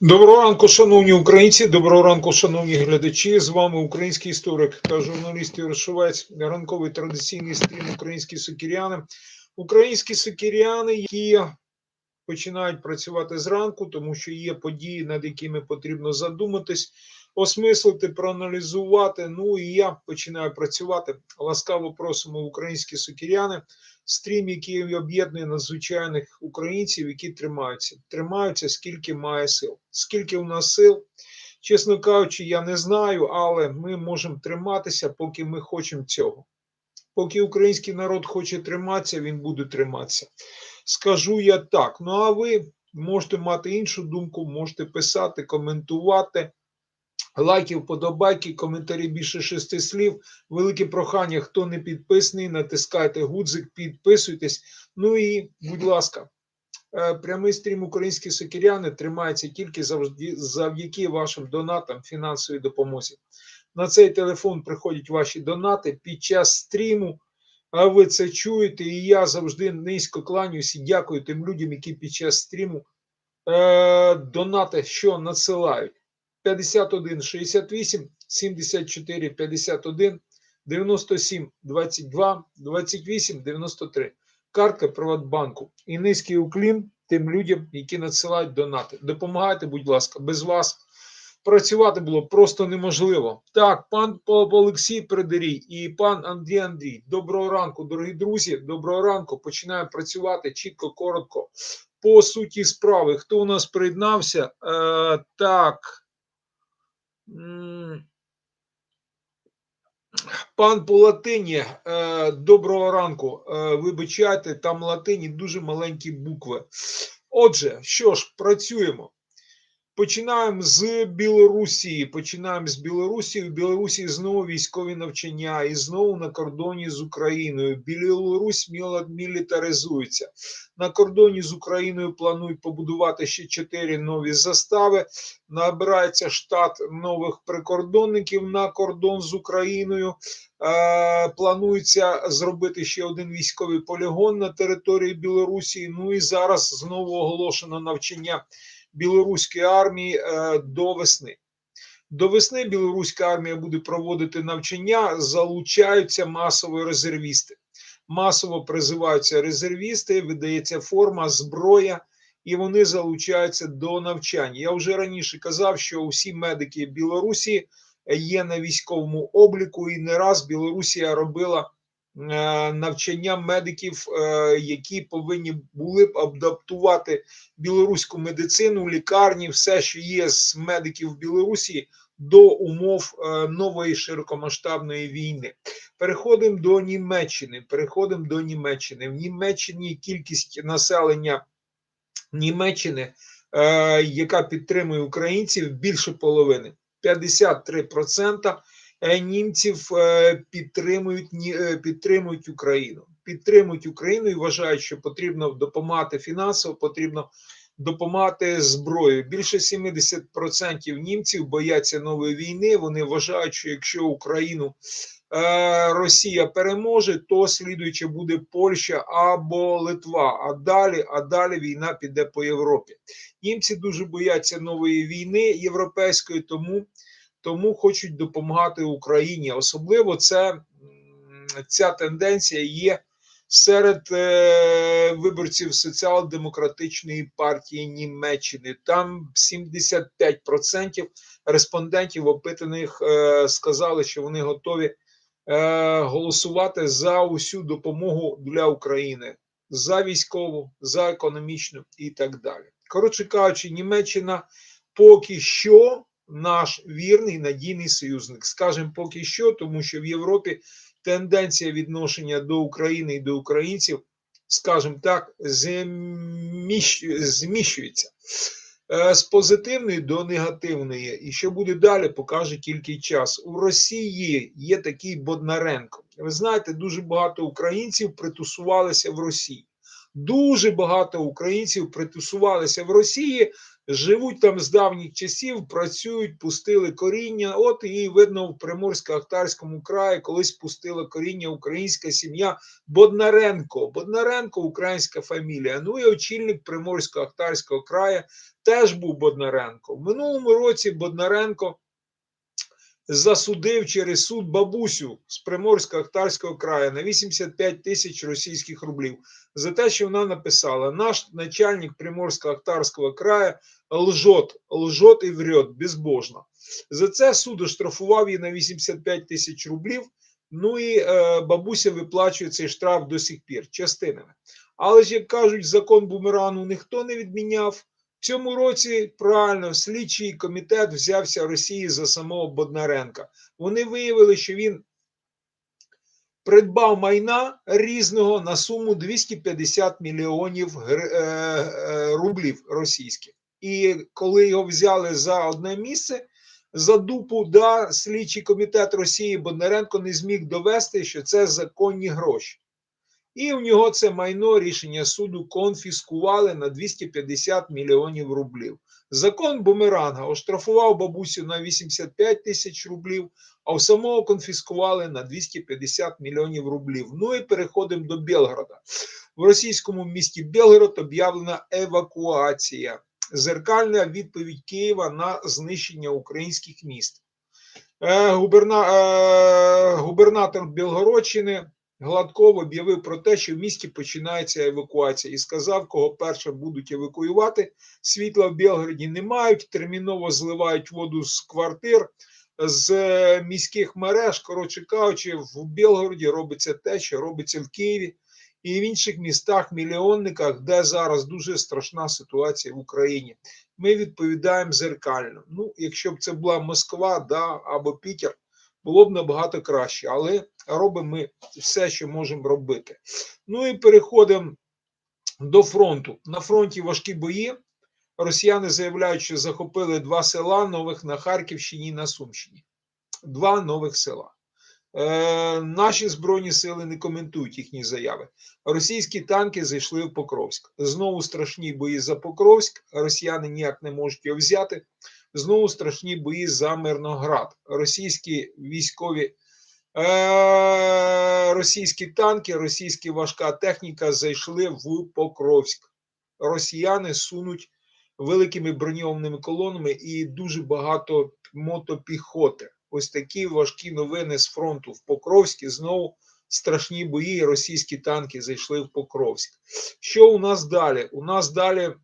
Доброго ранку, шановні українці, доброго ранку, шановні глядачі. З вами український історик та журналіст Шовець. Ранковий традиційний стрім Українські сукіряни. Українські сукіряни, які починають працювати зранку, тому що є події, над якими потрібно задуматись, осмислити, проаналізувати. Ну і я починаю працювати. Ласкаво просимо українські сокіряни. Стрім, який об'єднує надзвичайних українців, які тримаються. Тримаються, скільки має сил. Скільки у нас сил, чесно кажучи, я не знаю, але ми можемо триматися, поки ми хочемо цього. Поки український народ хоче триматися, він буде триматися. Скажу я так. Ну а ви можете мати іншу думку, можете писати, коментувати. Лайки, вподобайки, коментарі більше шести слів. Велике прохання, хто не підписаний, натискайте гудзик, підписуйтесь. Ну і, будь ласка, е, прямий стрім українські сокиряни тримається тільки завдяки вашим донатам, фінансовій допомозі. На цей телефон приходять ваші донати під час стріму. А ви це чуєте, і я завжди низько кланяюся і дякую тим людям, які під час стріму е, донати, що надсилають. 51 68 74 51 97 22 28 93. Картка Приватбанку. І низький уклін тим людям, які надсилають донати. Допомагайте, будь ласка, без вас працювати було просто неможливо. Так, пан Олексій Придерій і пан Андрій Андрій. Доброго ранку, дорогі друзі. Доброго ранку. Починаємо працювати чітко, коротко. По суті справи, хто у нас приєднався? Е, так. Пан по латині, е, доброго ранку. Е, вибачайте, там латині дуже маленькі букви. Отже, що ж, працюємо. Починаємо з Білорусі. Починаємо з Білорусі. В Білорусі знову військові навчання і знову на кордоні з Україною. Білорусь мілітаризується. На кордоні з Україною планують побудувати ще чотири нові застави. Набирається штат нових прикордонників на кордон з Україною. Е, планується зробити ще один військовий полігон на території Білорусі. Ну і зараз знову оголошено навчання білоруської армії е, до весни. До весни білоруська армія буде проводити навчання, залучаються масово резервісти. Масово призиваються резервісти, видається форма, зброя, і вони залучаються до навчання. Я вже раніше казав, що усі медики Білорусі є на військовому обліку, і не раз Білорусія робила Е, навчання медиків, е, які повинні були б адаптувати білоруську медицину, лікарні, все, що є з медиків в Білорусі, до умов е, нової широкомасштабної війни. Переходимо до Німеччини. Переходимо до Німеччини. В Німеччині кількість населення Німеччини, яка підтримує українців, більше половини 53% Е, німців е, підтримують е, підтримують Україну. Підтримують Україну і вважають, що потрібно допомагати фінансово, потрібно допомагати зброєю. Більше 70% німців бояться нової війни. Вони вважають, що якщо Україну Росія переможе, то слідуючи буде Польща або Литва. А далі, а далі війна піде по Європі. Німці дуже бояться нової війни європейської, тому тому хочуть допомагати Україні. Особливо це ця тенденція є серед е, виборців соціал-демократичної партії Німеччини. Там 75% респондентів опитаних е, сказали, що вони готові е, голосувати за усю допомогу для України. За військову, за економічну і так далі. Коротше кажучи, Німеччина поки що наш вірний надійний союзник. Скажемо поки що, тому що в Європі тенденція відношення до України і до українців, скажімо так, зміщується. Е, з позитивної до негативної, і що буде далі, покаже тільки час. У Росії є такий Боднаренко. Ви знаєте, дуже багато українців притусувалися в Росії. Дуже багато українців притусувалися в Росії Живуть там з давніх часів, працюють, пустили коріння. От і видно в Приморсько-Ахтарському краї колись пустила коріння українська сім'я Боднаренко. Боднаренко українська фамілія. Ну і очільник Приморсько-Ахтарського краю теж був Боднаренко. В минулому році Боднаренко засудив через суд бабусю з Приморсько-Ахтарського краю на 85 тисяч російських рублів за те, що вона написала: наш начальник Приморсько-Ахтарського краю лжет, лжет і врет безбожно. За це суд оштрафував її на 85 тисяч рублів. Ну і е, бабуся виплачує цей штраф до сих пір частинами. Але ж як кажуть, закон бумерану ніхто не відміняв. Цьому році правильно слідчий комітет взявся Росії за самого Боднаренка. Вони виявили, що він придбав майна різного на суму 250 мільйонів е, е, рублів російських. І коли його взяли за одне місце, за дупу, да, слідчий комітет Росії Бондаренко не зміг довести, що це законні гроші. І у нього це майно рішення суду конфіскували на 250 мільйонів рублів. Закон Бумеранга оштрафував бабусю на 85 тисяч рублів, а у самого конфіскували на 250 мільйонів рублів. Ну і переходимо до Белгорода. В російському місті Белгород об'явлена евакуація. Зеркальна відповідь Києва на знищення українських міст. Е, губерна, е, губернатор Білгородщини Гладков об'явив про те, що в місті починається евакуація, і сказав, кого перше будуть евакуювати. Світла в Білгороді не мають, терміново зливають воду з квартир, з е, міських мереж. Коротше кажучи, в Білгороді робиться те, що робиться в Києві і в інших містах, мільйонниках, де зараз дуже страшна ситуація в Україні. Ми відповідаємо зеркально. Ну, якщо б це була Москва, да, або Пітер, було б набагато краще, але робимо ми все, що можемо робити. Ну і переходимо до фронту. На фронті важкі бої. Росіяни заявляють, що захопили два села нових на Харківщині і на Сумщині. Два нових села. Е, наші збройні сили не коментують їхні заяви. Російські танки зайшли в Покровськ. Знову страшні бої за Покровськ. Росіяни ніяк не можуть його взяти. Знову страшні бої за Мирноград. Російські військові, е, російські танки, російська важка техніка зайшли в Покровськ. Росіяни сунуть великими броньованими колонами і дуже багато мотопіхоти. Ось такі важкі новини з фронту в Покровській. Знову страшні бої. Російські танки зайшли в Покровськ. Що у нас далі? У нас далі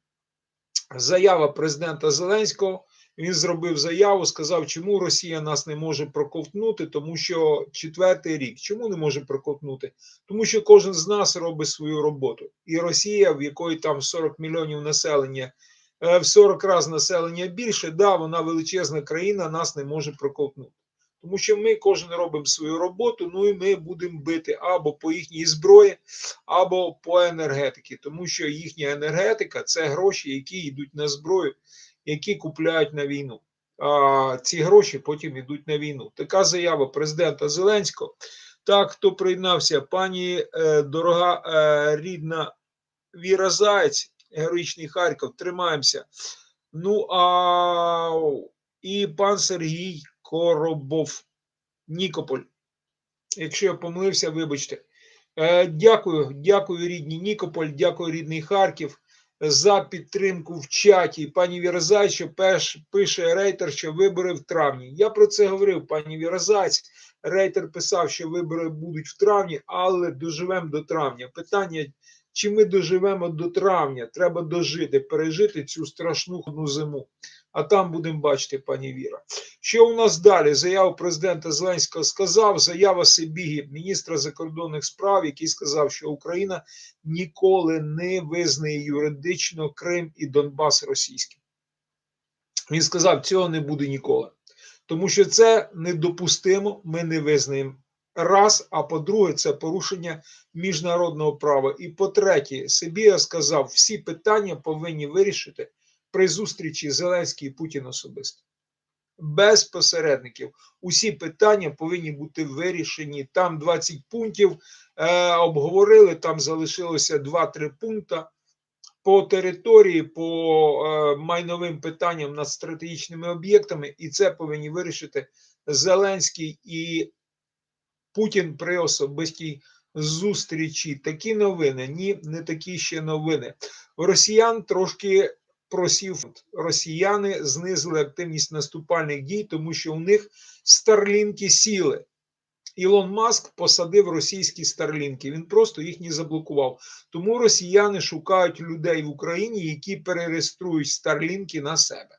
заява президента Зеленського. Він зробив заяву, сказав, чому Росія нас не може проковтнути, тому що четвертий рік. Чому не може проковтнути? Тому що кожен з нас робить свою роботу. І Росія, в якої там 40 мільйонів населення, е, в 40 разів населення більше, да, вона величезна країна, нас не може проковтнути. Тому що ми кожен робимо свою роботу, ну і ми будемо бити або по їхній зброї, або по енергетиці, тому що їхня енергетика це гроші, які йдуть на зброю, які купляють на війну. А ці гроші потім йдуть на війну. Така заява президента Зеленського. Так, хто приєднався, пані е, дорога е, рідна Віра Заєць, героїчний Харків, тримаємося. Ну а і пан Сергій Коробов, Нікополь. Якщо я помилився, вибачте. Е, Дякую, дякую, рідні Нікополь, дякую, рідний Харків за підтримку в чаті. Пані Віразай, що пише рейтер, що вибори в травні. Я про це говорив, пані Віразаць. Рейтер писав, що вибори будуть в травні, але доживемо до травня. Питання, чи ми доживемо до травня? Треба дожити, пережити цю страшну зиму. А там будемо бачити, пані Віра. Що у нас далі? Заяву президента Зеленського сказав. Заява Сибігі, міністра закордонних справ, який сказав, що Україна ніколи не визнає юридично Крим і Донбас російським. Він сказав, цього не буде ніколи. Тому що це недопустимо, ми не визнаємо. Раз, а по-друге, це порушення міжнародного права. І по-третє, Сибія сказав, всі питання повинні вирішити при зустрічі Зеленський і Путін особисто. Без посередників. Усі питання повинні бути вирішені. Там 20 пунктів е, обговорили, там залишилося 2-3 пункти. по території, по е, майновим питанням над стратегічними об'єктами, і це повинні вирішити Зеленський і Путін при особистій зустрічі. Такі новини. Ні, не такі ще новини. Росіян трошки просів. Росіяни знизили активність наступальних дій, тому що у них старлінки сіли. Ілон Маск посадив російські старлінки. Він просто їх не заблокував. Тому росіяни шукають людей в Україні, які перереєструють старлінки на себе.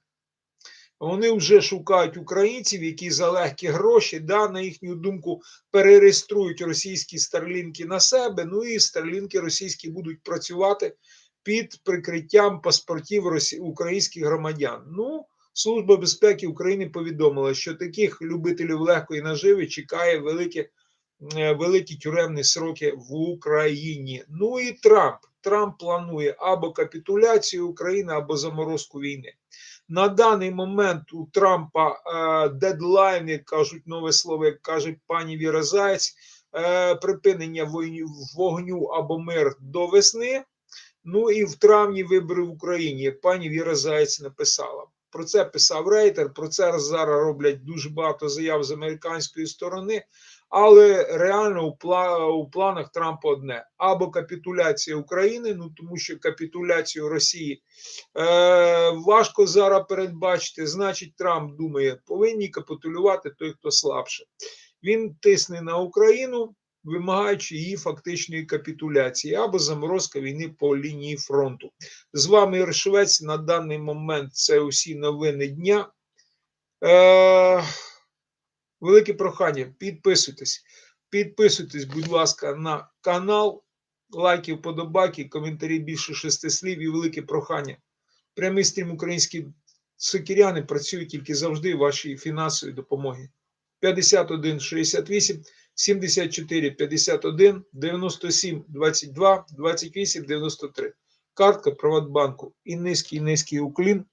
Вони вже шукають українців, які за легкі гроші, да, на їхню думку, перереєструють російські старлінки на себе. Ну і старлінки російські будуть працювати під прикриттям паспортів українських громадян. Ну, Служба безпеки України повідомила, що таких любителів легкої наживи чекає великі, е, великі тюремні сроки в Україні. Ну і Трамп. Трамп планує або капітуляцію України, або заморозку війни. На даний момент у Трампа е, дедлайни кажуть нове слово, як каже пані Віра Заєць, е, припинення вогню або мир до весни. Ну і в травні вибори в Україні, як пані Віра Заєць написала. Про це писав Рейтер, про це зараз роблять дуже багато заяв з американської сторони. Але реально у, пла, у планах Трампа одне: або капітуляція України, ну тому що капітуляцію Росії е, важко зараз передбачити. Значить, Трамп думає, повинні капітулювати той, хто слабше. Він тисне на Україну, вимагаючи її фактичної капітуляції або заморозка війни по лінії фронту. З вами Ігор На даний момент це усі новини дня. Е, велике прохання. Підписуйтесь. Підписуйтесь, будь ласка, на канал. Лайки, вподобайки, коментарі більше шести слів і велике прохання. Прямий стрім українські сокіряни працюють тільки завжди вашій фінансовій допомоги. 51 68 74 51 97 22 28 93. Картка Приватбанку і низький низький уклін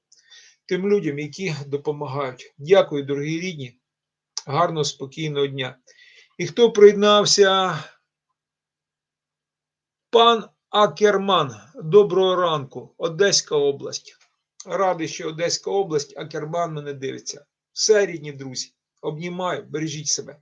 тим людям, які допомагають. Дякую, дорогі рідні. Гарного, спокійного дня. І хто приєднався? Пан Акерман. Доброго ранку, Одеська область. Радий, що Одеська область, Акерман мене дивиться. Все, рідні друзі. Обнімаю, бережіть себе.